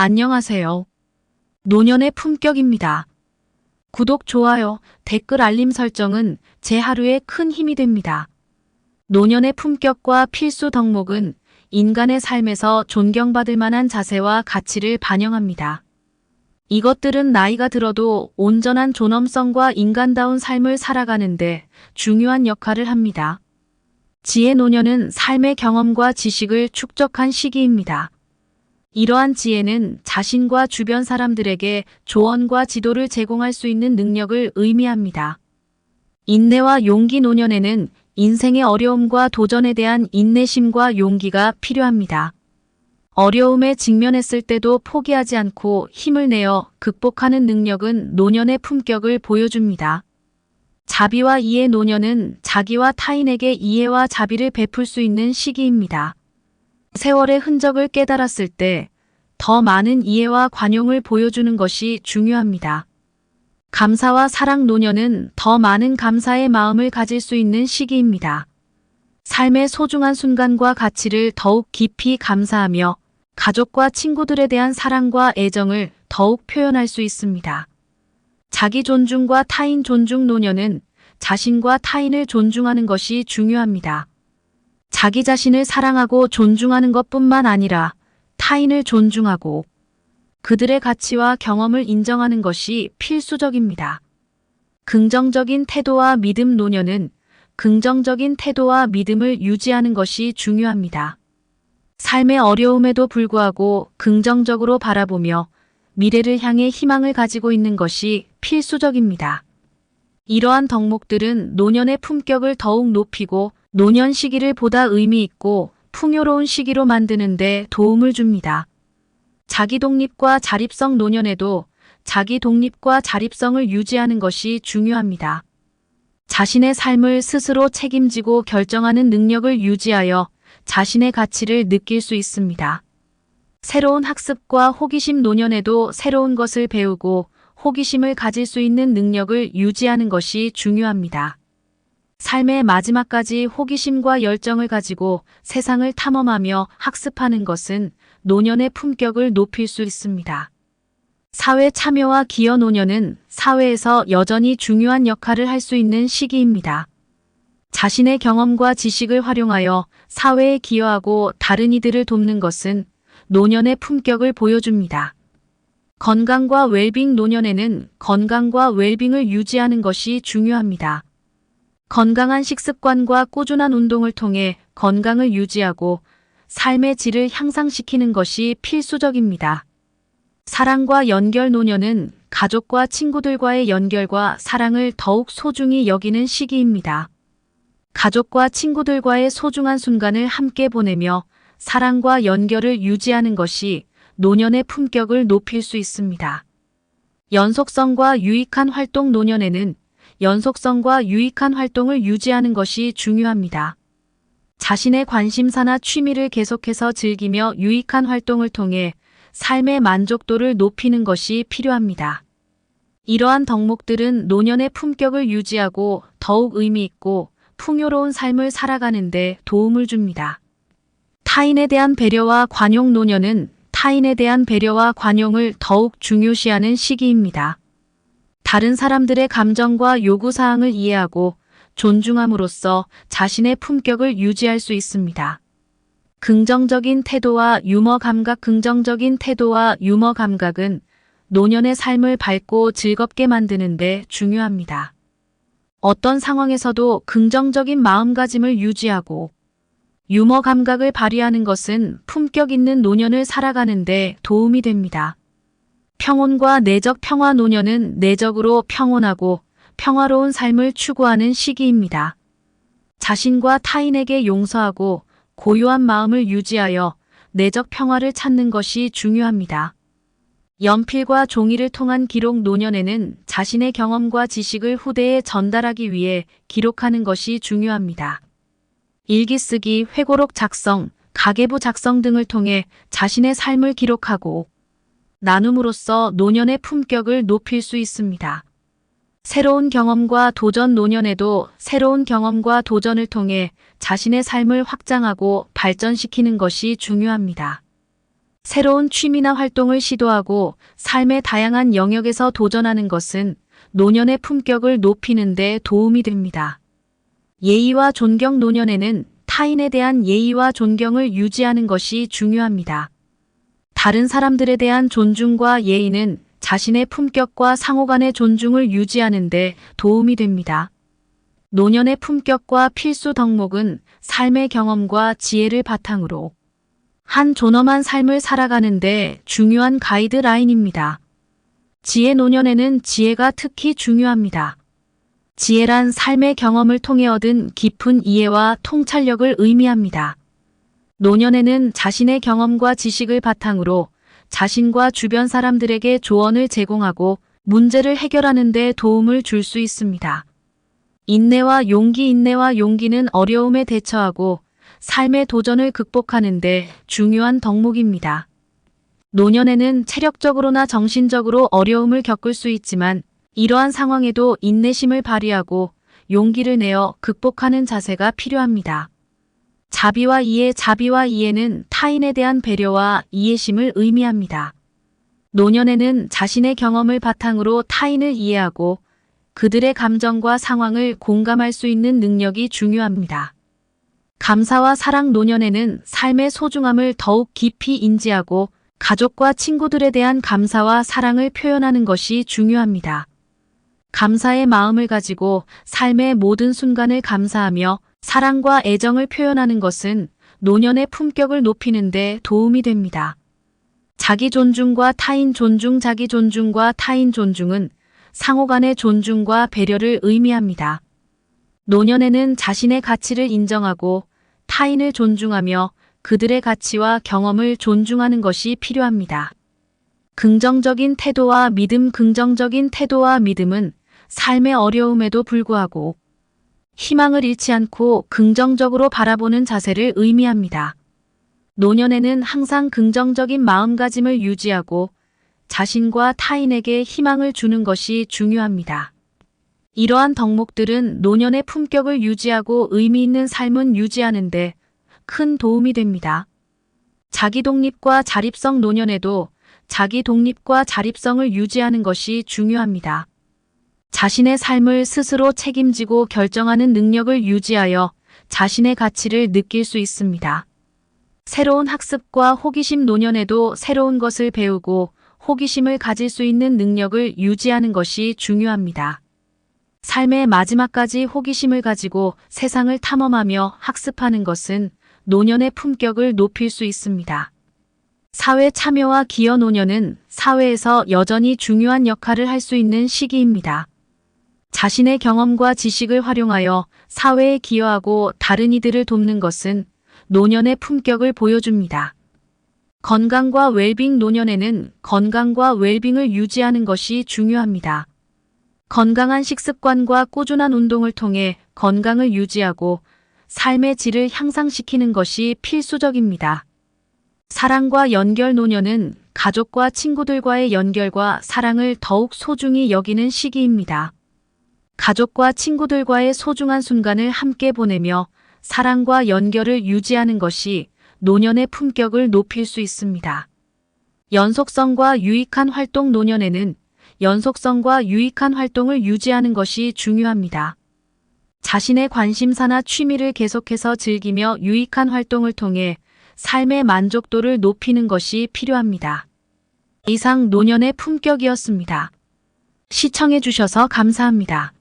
안녕하세요. 노년의 품격입니다. 구독, 좋아요, 댓글 알림 설정은 제 하루에 큰 힘이 됩니다. 노년의 품격과 필수 덕목은 인간의 삶에서 존경받을 만한 자세와 가치를 반영합니다. 이것들은 나이가 들어도 온전한 존엄성과 인간다운 삶을 살아가는데 중요한 역할을 합니다. 지혜 노년은 삶의 경험과 지식을 축적한 시기입니다. 이러한 지혜는 자신과 주변 사람들에게 조언과 지도를 제공할 수 있는 능력을 의미합니다. 인내와 용기 노년에는 인생의 어려움과 도전에 대한 인내심과 용기가 필요합니다. 어려움에 직면했을 때도 포기하지 않고 힘을 내어 극복하는 능력은 노년의 품격을 보여줍니다. 자비와 이해 노년은 자기와 타인에게 이해와 자비를 베풀 수 있는 시기입니다. 세월의 흔적을 깨달았을 때 더 많은 이해와 관용을 보여주는 것이 중요합니다. 감사와 사랑 노년은 더 많은 감사의 마음을 가질 수 있는 시기입니다. 삶의 소중한 순간과 가치를 더욱 깊이 감사하며 가족과 친구들에 대한 사랑과 애정을 더욱 표현할 수 있습니다. 자기 존중과 타인 존중 노년은 자신과 타인을 존중하는 것이 중요합니다. 자기 자신을 사랑하고 존중하는 것뿐만 아니라 타인을 존중하고 그들의 가치와 경험을 인정하는 것이 필수적입니다. 긍정적인 태도와 믿음 노년은 긍정적인 태도와 믿음을 유지하는 것이 중요합니다. 삶의 어려움에도 불구하고 긍정적으로 바라보며 미래를 향해 희망을 가지고 있는 것이 필수적입니다. 이러한 덕목들은 노년의 품격을 더욱 높이고 노년 시기를 보다 의미 있고 풍요로운 시기로 만드는데 도움을 줍니다. 자기 독립과 자립성 노년에도 자기 독립과 자립성을 유지하는 것이 중요합니다. 자신의 삶을 스스로 책임지고 결정하는 능력을 유지하여 자신의 가치를 느낄 수 있습니다. 새로운 학습과 호기심 노년에도 새로운 것을 배우고 호기심을 가질 수 있는 능력을 유지하는 것이 중요합니다. 삶의 마지막까지 호기심과 열정을 가지고 세상을 탐험하며 학습하는 것은 노년의 품격을 높일 수 있습니다. 사회 참여와 기여 노년은 사회에서 여전히 중요한 역할을 할 수 있는 시기입니다. 자신의 경험과 지식을 활용하여 사회에 기여하고 다른 이들을 돕는 것은 노년의 품격을 보여줍니다. 건강과 웰빙 노년에는 건강과 웰빙을 유지하는 것이 중요합니다. 건강한 식습관과 꾸준한 운동을 통해 건강을 유지하고 삶의 질을 향상시키는 것이 필수적입니다. 사랑과 연결 노년은 가족과 친구들과의 연결과 사랑을 더욱 소중히 여기는 시기입니다. 가족과 친구들과의 소중한 순간을 함께 보내며 사랑과 연결을 유지하는 것이 노년의 품격을 높일 수 있습니다. 연속성과 유익한 활동 노년에는 연속성과 유익한 활동을 유지하는 것이 중요합니다. 자신의 관심사나 취미를 계속해서 즐기며 유익한 활동을 통해 삶의 만족도를 높이는 것이 필요합니다. 이러한 덕목들은 노년의 품격을 유지하고 더욱 의미 있고 풍요로운 삶을 살아가는데 도움을 줍니다. 타인에 대한 배려와 관용 노년은 타인에 대한 배려와 관용을 더욱 중요시하는 시기입니다. 다른 사람들의 감정과 요구사항을 이해하고 존중함으로써 자신의 품격을 유지할 수 있습니다. 긍정적인 태도와 유머 감각 긍정적인 태도와 유머 감각은 노년의 삶을 밝고 즐겁게 만드는 데 중요합니다. 어떤 상황에서도 긍정적인 마음가짐을 유지하고 유머 감각을 발휘하는 것은 품격 있는 노년을 살아가는 데 도움이 됩니다. 평온과 내적 평화 노년은 내적으로 평온하고 평화로운 삶을 추구하는 시기입니다. 자신과 타인에게 용서하고 고요한 마음을 유지하여 내적 평화를 찾는 것이 중요합니다. 연필과 종이를 통한 기록 노년에는 자신의 경험과 지식을 후대에 전달하기 위해 기록하는 것이 중요합니다. 일기 쓰기, 회고록 작성, 가계부 작성 등을 통해 자신의 삶을 기록하고 나눔으로써 노년의 품격을 높일 수 있습니다. 새로운 경험과 도전 노년에도 새로운 경험과 도전을 통해 자신의 삶을 확장하고 발전시키는 것이 중요합니다. 새로운 취미나 활동을 시도하고 삶의 다양한 영역에서 도전하는 것은 노년의 품격을 높이는 데 도움이 됩니다. 예의와 존경 노년에는 타인에 대한 예의와 존경을 유지하는 것이 중요합니다. 다른 사람들에 대한 존중과 예의는 자신의 품격과 상호 간의 존중을 유지하는 데 도움이 됩니다. 노년의 품격과 필수 덕목은 삶의 경험과 지혜를 바탕으로 한 존엄한 삶을 살아가는데 중요한 가이드라인입니다. 지혜 노년에는 지혜가 특히 중요합니다. 지혜란 삶의 경험을 통해 얻은 깊은 이해와 통찰력을 의미합니다. 노년에는 자신의 경험과 지식을 바탕으로 자신과 주변 사람들에게 조언을 제공하고 문제를 해결하는 데 도움을 줄 수 있습니다. 인내와 용기 인내와 용기는 어려움에 대처하고 삶의 도전을 극복하는 데 중요한 덕목입니다. 노년에는 체력적으로나 정신적으로 어려움을 겪을 수 있지만 이러한 상황에도 인내심을 발휘하고 용기를 내어 극복하는 자세가 필요합니다. 자비와 이해, 자비와 이해는 타인에 대한 배려와 이해심을 의미합니다. 노년에는 자신의 경험을 바탕으로 타인을 이해하고 그들의 감정과 상황을 공감할 수 있는 능력이 중요합니다. 감사와 사랑 노년에는 삶의 소중함을 더욱 깊이 인지하고 가족과 친구들에 대한 감사와 사랑을 표현하는 것이 중요합니다. 감사의 마음을 가지고 삶의 모든 순간을 감사하며 사랑과 애정을 표현하는 것은 노년의 품격을 높이는 데 도움이 됩니다. 자기 존중과 타인 존중, 자기 존중과 타인 존중은 상호 간의 존중과 배려를 의미합니다. 노년에는 자신의 가치를 인정하고 타인을 존중하며 그들의 가치와 경험을 존중하는 것이 필요합니다. 긍정적인 태도와 믿음, 긍정적인 태도와 믿음은 삶의 어려움에도 불구하고 희망을 잃지 않고 긍정적으로 바라보는 자세를 의미합니다. 노년에는 항상 긍정적인 마음가짐을 유지하고 자신과 타인에게 희망을 주는 것이 중요합니다. 이러한 덕목들은 노년의 품격을 유지하고 의미 있는 삶은 유지하는데 큰 도움이 됩니다. 자기 독립과 자립성 노년에도 자기 독립과 자립성을 유지하는 것이 중요합니다. 자신의 삶을 스스로 책임지고 결정하는 능력을 유지하여 자신의 가치를 느낄 수 있습니다. 새로운 학습과 호기심 노년에도 새로운 것을 배우고 호기심을 가질 수 있는 능력을 유지하는 것이 중요합니다. 삶의 마지막까지 호기심을 가지고 세상을 탐험하며 학습하는 것은 노년의 품격을 높일 수 있습니다. 사회 참여와 기여 노년은 사회에서 여전히 중요한 역할을 할 수 있는 시기입니다. 자신의 경험과 지식을 활용하여 사회에 기여하고 다른 이들을 돕는 것은 노년의 품격을 보여줍니다. 건강과 웰빙 노년에는 건강과 웰빙을 유지하는 것이 중요합니다. 건강한 식습관과 꾸준한 운동을 통해 건강을 유지하고 삶의 질을 향상시키는 것이 필수적입니다. 사랑과 연결 노년은 가족과 친구들과의 연결과 사랑을 더욱 소중히 여기는 시기입니다. 가족과 친구들과의 소중한 순간을 함께 보내며 사랑과 연결을 유지하는 것이 노년의 품격을 높일 수 있습니다. 연속성과 유익한 활동 노년에는 연속성과 유익한 활동을 유지하는 것이 중요합니다. 자신의 관심사나 취미를 계속해서 즐기며 유익한 활동을 통해 삶의 만족도를 높이는 것이 필요합니다. 이상 노년의 품격이었습니다. 시청해주셔서 감사합니다.